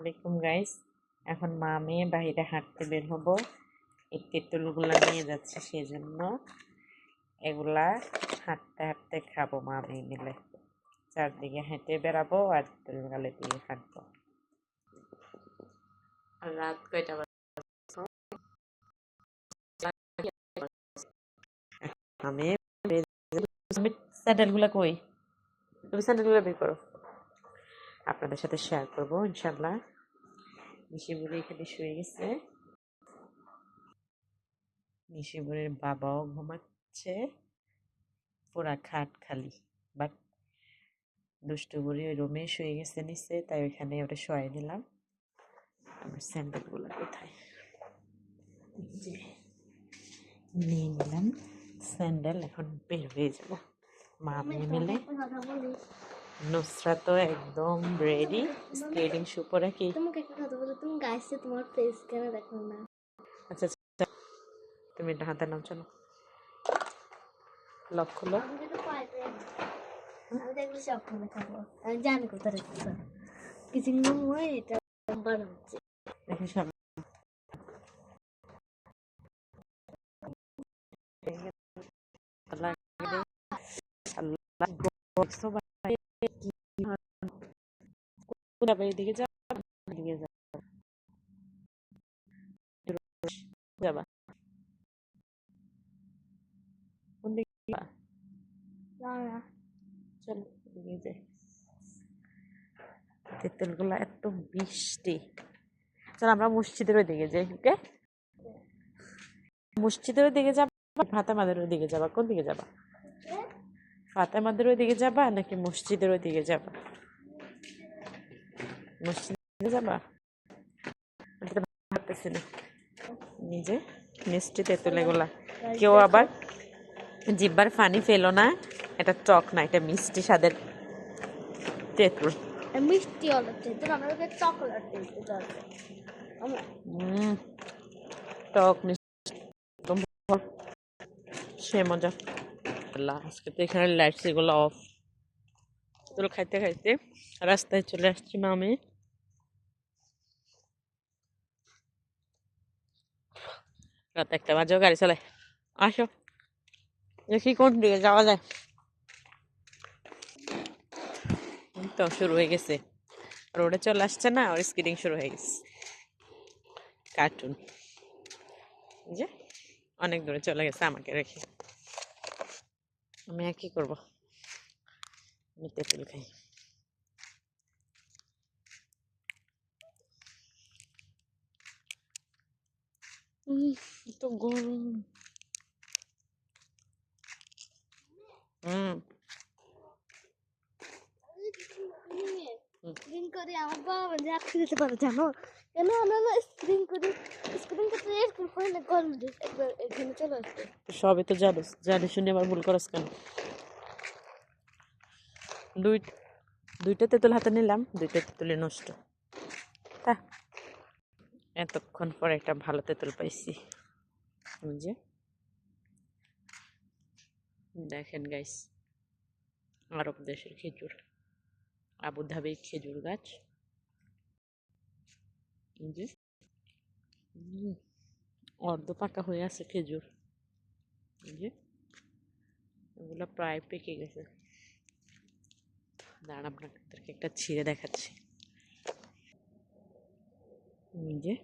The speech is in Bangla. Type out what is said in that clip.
আসসালামাইকুম গাইস এখন মা মেয়ে বাইরে হাঁটতে বের হব। এই তেঁতুলগুলো নিয়ে যাচ্ছে সেই জন্য এগুলা হাঁটতে হাঁটতে খাব মা মেয়ে মিলে। চারদিকে হেঁটে বেড়াবো আর তেঁতুল গালে দিয়ে হাঁটবো। আর রাত কয়টা? আমি স্যান্ডেলগুলো কই? তুমি স্যান্ডেলগুলো বের করো। আপনাদের সাথে শেয়ার করব ইনশাল্লাহ নিশিবুড়ি এখানে শুয়ে গেছে। নিশিবুড়ির বাবাও ঘুমাচ্ছে। পুরা খাট খালি। বাট দুষ্টু বুড়ি ওই রুমে শুয়ে গেছে নিচে, তাই ওইখানে ওটা শোয়াই দিলাম। আমার স্যান্ডেলগুলো কোথায়? নিয়ে নিলাম। স্যান্ডেল এখন বের হয়ে যাব। মা মেয়ে মিলে। নুসরা তো একদম রেডি স্কেটিং শু পরে কি? তোমাকে একটা কথা বলি তুমি গাইছে তোমার ফেস কেন দেখো না? আচ্ছা আচ্ছা তুমি এটা হাতে নাও চলো। লক খুলো। আমি দেখলে সব করে খাব আমি জানি কোথায় রেখেছো কিছু এটা বানাচ্ছি দেখে সব। আল্লাহ। কি যাবে? এদিকে যাবা চলো এত মিষ্টি চল আমরা মসজিদের ওই দিকে যাই ওকে মসজিদের ওই দিকে যাবা ফাতেমাদের ওই দিকে যাবা কোন দিকে যাবা ফাতেমাদের ওই দিকে যাবা নাকি মসজিদের ওই দিকে যাবা? মসজিদে যাবা? ভাবতেছি না। নিজে মিষ্টি কেউ আবার জিব্বার ফানি ফেলো না এটা টক না এটা মিষ্টি স্বাদের তেঁতুল। মিষ্টি অর্ডার চকলেট টক মিষ্টি সে মজা। আল্লাহ আজকে তো এখানে লাইটস এগুলো অফ এগুলো খাইতে খাইতে রাস্তায় চলে আসছি মা আমি। রাত একটা বাজেও গাড়ি চালায়। আসো। দেখি কোন দিকে যাওয়া যায়। তো শুরু হয়ে গেছে। রোডে চলে আসছে না, ওর স্কিডিং শুরু হয়ে গেছে। কার্টুন যে, অনেক দূরে চলে গেছে আমাকে রেখে। আমি আর কি করব আমি তেঁতুল খাই উম, এত গরম হুম স্ক্রিন করে আমার বাবা যা খেতে পারে, জানো? কেন আমরা না স্ক্রিন করি স্ক্রিন করতে এরকম হয় না দিস একবার এখানে চলে আসবে। সবই তো জানিস, জানি শুনে আবার ভুল করস কেন? দুই, দুইটা তেঁতুল হাতে নিলাম, দুইটা তেঁতুলে নষ্ট। তা এতক্ষণ পরে একটা ভালো তেঁতুল পাইছি। যে, দেখেন গাইস আরব দেশের খেজুর। আবুধাবি খেজুর গাছ। যে অর্ধ পাকা হয়ে আছে খেজুর। যে, এগুলো প্রায় পেকে গেছে। দাঁড়ান আপনাদেরকে একটা ছিঁড়ে দেখাচ্ছি। যে